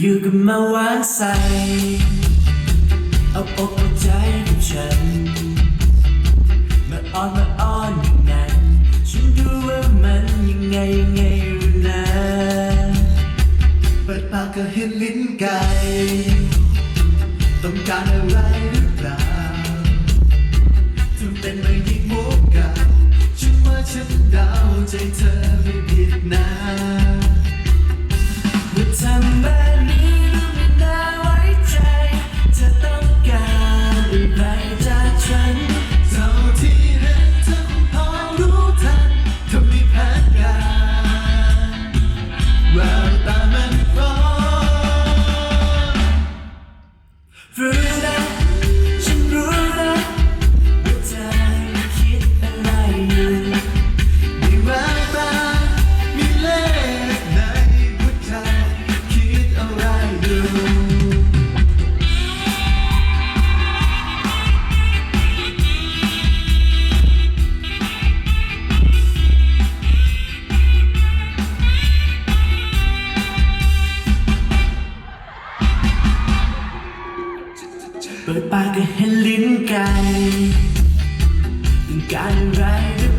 อยู่กับมาวางใสเอาอกเอาใจกับฉัน มาอ้อนมาอ้อนอย่างนั้นฉันดูว่ามันยังไงยังไงรู้นะเปิดปากก็เห็นลิ้นไก่ต้องการอะไรหรือ เปิดปากก็เห็นลิ้นไก่ต้องการอะไรหรือ